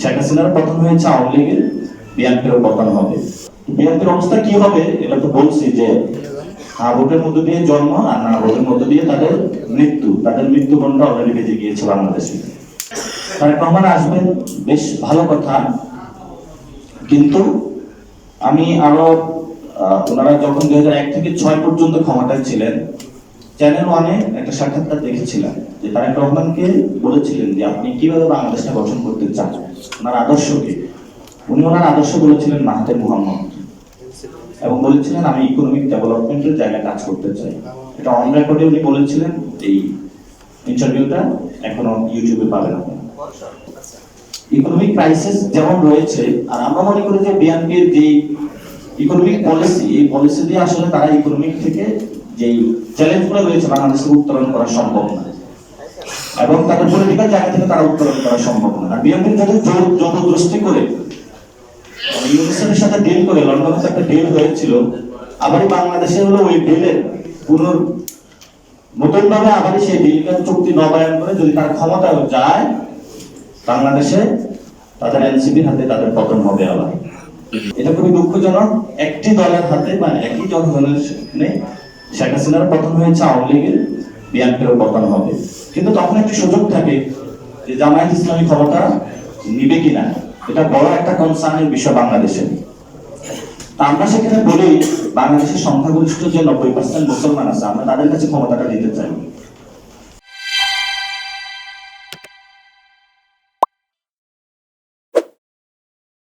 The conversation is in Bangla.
শেখ হাসিনার পতন হয়েছে আওয়ামী লীগের পতন হবে। বিএনপির অবস্থা কি হবে, এটা তো বলছি যে মধ্য দিয়ে জন্ম আর মধ্য দিয়ে তাদের মৃত্যু। তাদের মৃত্যুদণ্ড অলরেডি বেজে গিয়েছে বাংলাদেশে। তারেক রহমান আসবেন, বেশ ভালো কথা। কিন্তু আমি আরও ওনারা যখন দুই হাজার এক থেকে ছয় পর্যন্ত ক্ষমতায় ছিলেন চ্যানেল ওয়ানে একটা সাক্ষাৎকার দেখেছিলাম যে তারেক রহমানকে বলেছিলেন যে আপনি কীভাবে বাংলাদেশটা গঠন করতে চান, ওনার আদর্শকে। উনি ওনার আদর্শ বলেছিলেন মাহাতের মুহাম্মদ। এবং বলেছিলেন, আমি ইকোনমিক ডেভেলপমেন্টের জায়গায় কাজ করতে চাই। এটা অন রেকর্ডে উনি বলেছিলেন, এই ইন্টারভিউটা এখনও ইউটিউবে পাবেন ইকোনমিক ক্রাইসিস যেমন রয়েছে, আর আমরা মনে করি যে বিএনপির যে ইকোনমিক পলিসি এই পলিসি দিয়ে আসলে তারা ইকোনমিক থেকে যেই চ্যালেঞ্জগুলো রয়েছে বাংলাদেশকে উত্তরণ করা সম্ভব না। এবং তাদের পলিটিক্যাল জায়গা থেকে তারা উত্তরণ করা সম্ভব না। আর বিএনপি জোর জবরদস্তি করে ইউনিসেফের সাথে ডিল করে, লন্ডনে একটা ডিল হয়েছিল আবারই বাংলাদেশে হলো ওই ডিলের পুনর নতুন ভাবে আবারই সেই ডিলকে চুক্তি নবায়ন করে যদি তার ক্ষমতা যায়, বাংলাদেশে তাদের এনসিপির হাতে তাদের পতন হবে আবার। এটা খুবই দুঃখজনক। একটি দলের হাতে বা একই সামনে শেখ হাসিনার পতন হয়েছে, আওয়ামী লীগের বিএনপিরও পতন হবে। কিন্তু তখন একটি সুযোগ থাকে যে জামায়াত ইসলামী ক্ষমতা নিবে কিনা। এটা বড় একটা কনসার্নের বিষয় বাংলাদেশে। আমরা সেখানে বলি, বাংলাদেশের সংখ্যাগরিষ্ঠ যে নব্বই পার্সেন্ট মুসলমান আছে, আমরা তাদের কাছে ক্ষমতাটা দিতে চাই।